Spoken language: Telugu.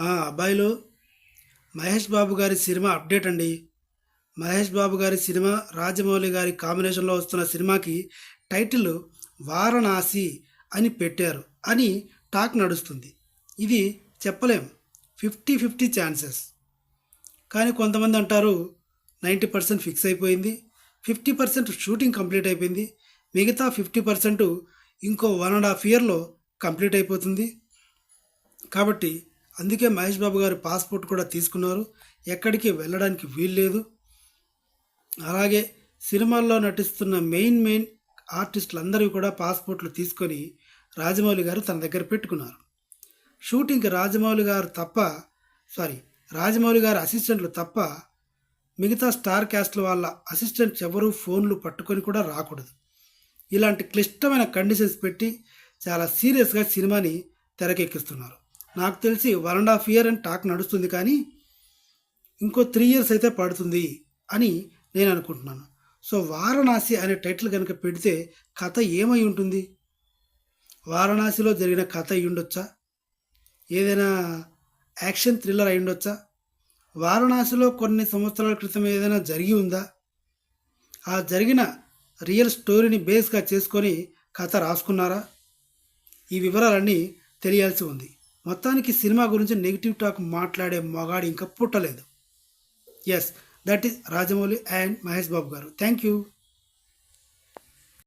ఆ, అబ్బాయిలు మహేష్ బాబు గారి సినిమా అప్డేట్ అండి. మహేష్ బాబు గారి సినిమా రాజమౌళి గారి కాంబినేషన్లో వస్తున్న సినిమాకి టైటిల్ వారణాసి అని పెట్టారు అని టాక్ నడుస్తుంది. ఇది చెప్పలేం. Fifty fifty chances. కానీ కొంతమంది అంటారు నైంటీ పర్సెంట్ ఫిక్స్ అయిపోయింది. ఫిఫ్టీ పర్సెంట్ షూటింగ్ కంప్లీట్ అయిపోయింది. మిగతా ఫిఫ్టీ పర్సెంట్ ఇంకో వన్ అండ్ హాఫ్ ఇయర్లో కంప్లీట్ అయిపోతుంది. కాబట్టి అందుకే మహేష్ బాబు గారు పాస్పోర్ట్ కూడా తీసుకున్నారు. ఎక్కడికి వెళ్ళడానికి వీల్లేదు అలాగే సినిమాల్లో నటిస్తున్న మెయిన్ మెయిన్ ఆర్టిస్టులు అందరూ కూడా పాస్పోర్ట్లు తీసుకొని రాజమౌళి గారు తన దగ్గర పెట్టుకున్నారు. షూటింగ్కి రాజమౌళి గారు తప్ప సారీ రాజమౌళి గారి అసిస్టెంట్లు తప్ప మిగతా స్టార్ క్యాస్ట్ల వాళ్ళ అసిస్టెంట్స్ ఎవరూ ఫోన్లు పట్టుకొని కూడా రాకూడదు. ఇలాంటి క్లిష్టమైన కండిషన్స్ పెట్టి చాలా సీరియస్గా సినిమాని తెరకెక్కిస్తున్నారు. నాకు తెలిసి వన్ అండ్ హాఫ్ ఇయర్ అని టాక్ నడుస్తుంది కానీ ఇంకో త్రీ ఇయర్స్ అయితే పడుతుంది అని నేను అనుకుంటున్నాను. సో వారణాసి అనే టైటిల్ కనుక పెడితే కథ ఏమై ఉంటుంది? వారణాసిలో జరిగిన కథ అయి ఉండొచ్చా? ఏదైనా యాక్షన్ థ్రిల్లర్ అయి ఉండొచ్చా? వారణాసిలో కొన్ని సంవత్సరాల క్రితం ఏదైనా జరిగి ఉందా? ఆ జరిగిన రియల్ స్టోరీని బేస్గా చేసుకొని కథ రాసుకున్నారా? ఈ వివరాలన్నీ తెలియాల్సి ఉంది. మొత్తానికి సినిమా గురించి నెగిటివ్ టాక్ మాట్లాడే మొగాడు ఇంకా పుట్టలేదు. Yes that is Rajamouli and Mahesh Babu garu. Thank you